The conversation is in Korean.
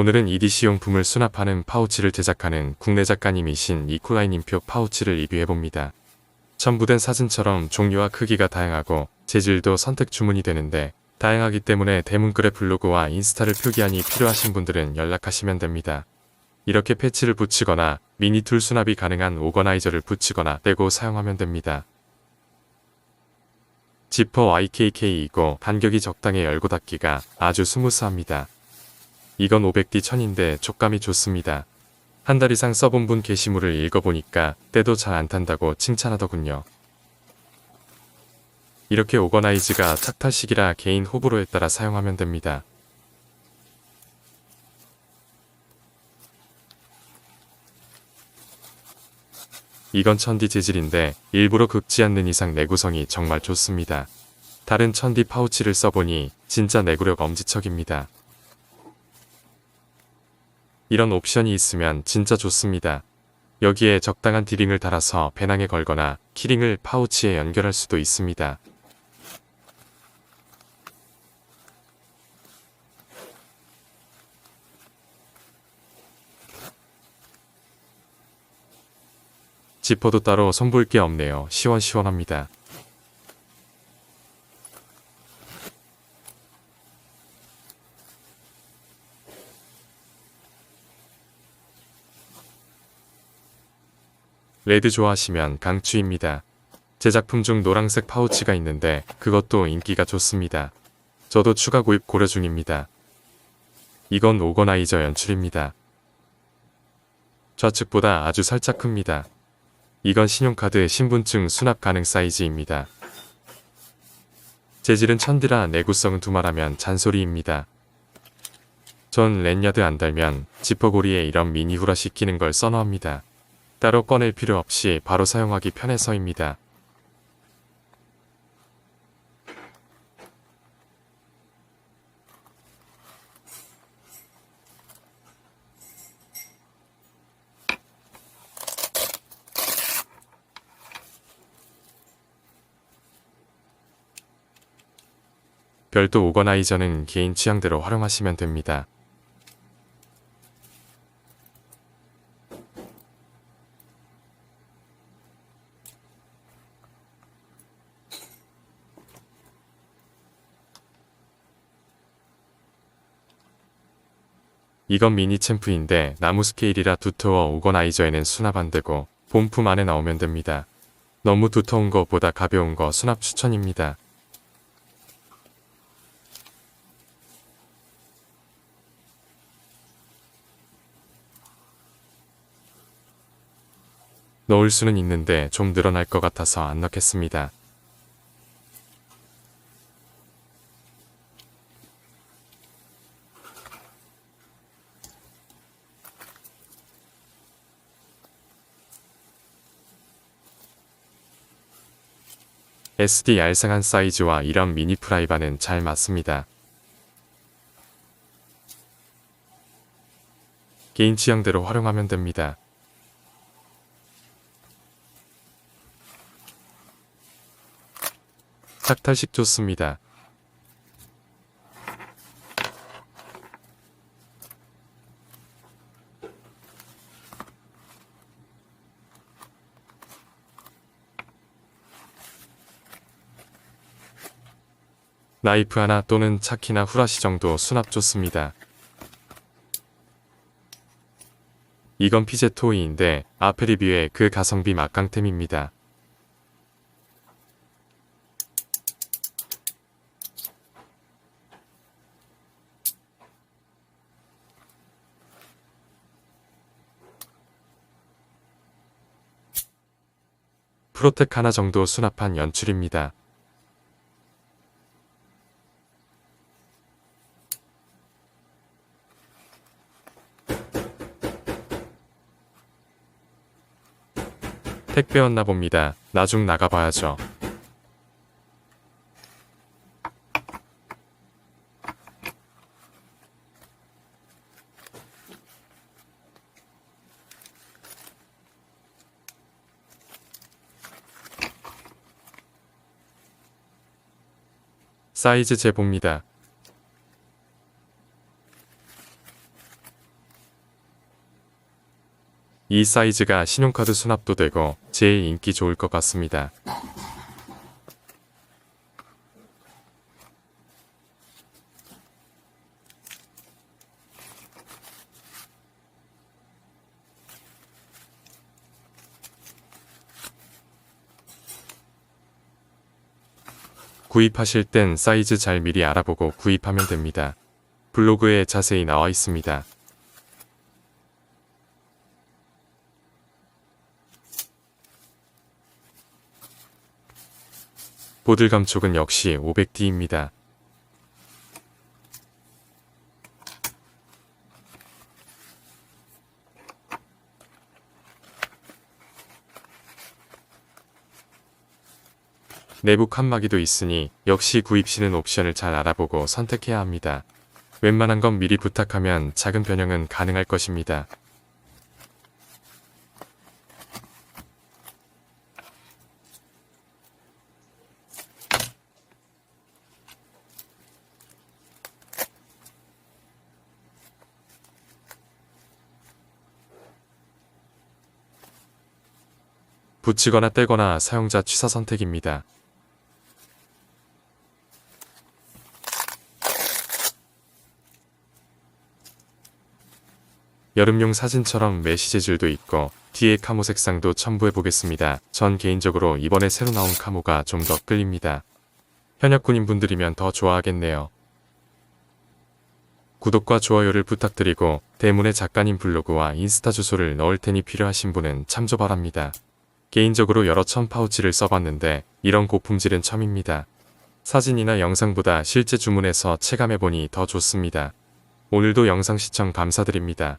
오늘은 EDC 용품을 수납하는 파우치를 제작하는 국내 작가님이신 이콜라이님표 파우치를 리뷰해봅니다. 첨부된 사진처럼 종류와 크기가 다양하고 재질도 선택 주문이 되는데 다양하기 때문에 대문글의 블로그와 인스타를 표기하니 필요하신 분들은 연락하시면 됩니다. 이렇게 패치를 붙이거나 미니 툴 수납이 가능한 오거나이저를 붙이거나 떼고 사용하면 됩니다. 지퍼 YKK이고 간격이 적당히 열고 닫기가 아주 스무스합니다. 이건 500D 1000인데 촉감이 좋습니다. 한 달 이상 써본 분 게시물을 읽어보니까 때도 잘 안 탄다고 칭찬하더군요. 이렇게 오거나이즈가 착탈식이라 개인 호불호에 따라 사용하면 됩니다. 이건 천디 재질인데 일부러 긁지 않는 이상 내구성이 정말 좋습니다. 다른 천디 파우치를 써보니 진짜 내구력 엄지척입니다. 이런 옵션이 있으면 진짜 좋습니다. 여기에 적당한 디링을 달아서 배낭에 걸거나 키링을 파우치에 연결할 수도 있습니다. 지퍼도 따로 손볼 게 없네요. 시원시원합니다. 레드 좋아하시면 강추입니다. 제 작품 중 노란색 파우치가 있는데 그것도 인기가 좋습니다. 저도 추가 구입 고려 중입니다. 이건 오거나이저 연출입니다. 좌측보다 아주 살짝 큽니다. 이건 신용카드 신분증 수납 가능 사이즈입니다. 재질은 천디라 내구성은 두말하면 잔소리입니다. 전 랜야드 안 달면 지퍼고리에 이런 미니 후라시 끼는 걸 선호합니다. 따로 꺼낼 필요 없이 바로 사용하기 편해서입니다. 별도 오거나이저는 개인 취향대로 활용하시면 됩니다. 이건 미니 챔프인데 나무 스케일이라 두터워 오거나이저에는 수납 안 되고 본품 안에 나오면 됩니다. 너무 두터운 것보다 가벼운 거 수납 추천입니다. 넣을 수는 있는데 좀 늘어날 것 같아서 안 넣겠습니다. SD 얄쌍한 사이즈와 이런 미니 프라이바는 잘 맞습니다. 개인 취향대로 활용하면 됩니다. 삭탈식 좋습니다. 나이프 하나 또는 차키나 후라시 정도 수납 좋습니다. 이건 피제 토이인데 앞에 리뷰에 그 가성비 막강템입니다. 프로텍 하나 정도 수납한 연출입니다. 택배 왔나 봅니다. 나중 나가봐야죠. 사이즈 재봅니다. 이 사이즈가 신용카드 수납도 되고 제일 인기 좋을 것 같습니다. 구입하실 땐 사이즈 잘 미리 알아보고 구입하면 됩니다. 블로그에 자세히 나와 있습니다. 보들 감촉은 역시 500D입니다. 내부 칸막이도 있으니 역시 구입 시는 옵션을 잘 알아보고 선택해야 합니다. 웬만한 건 미리 부탁하면 작은 변형은 가능할 것입니다. 붙이거나 떼거나 사용자 취사 선택입니다. 여름용 사진처럼 메시 재질도 있고 뒤에 카모 색상도 첨부해 보겠습니다. 전 개인적으로 이번에 새로 나온 카모가 좀 더 끌립니다. 현역 군인분들이면 더 좋아하겠네요. 구독과 좋아요를 부탁드리고 대문에 작가님 블로그와 인스타 주소를 넣을 테니 필요하신 분은 참조 바랍니다. 개인적으로 여러 천 파우치를 써봤는데 이런 고품질은 처음입니다. 사진이나 영상보다 실제 주문해서 체감해보니 더 좋습니다. 오늘도 영상 시청 감사드립니다.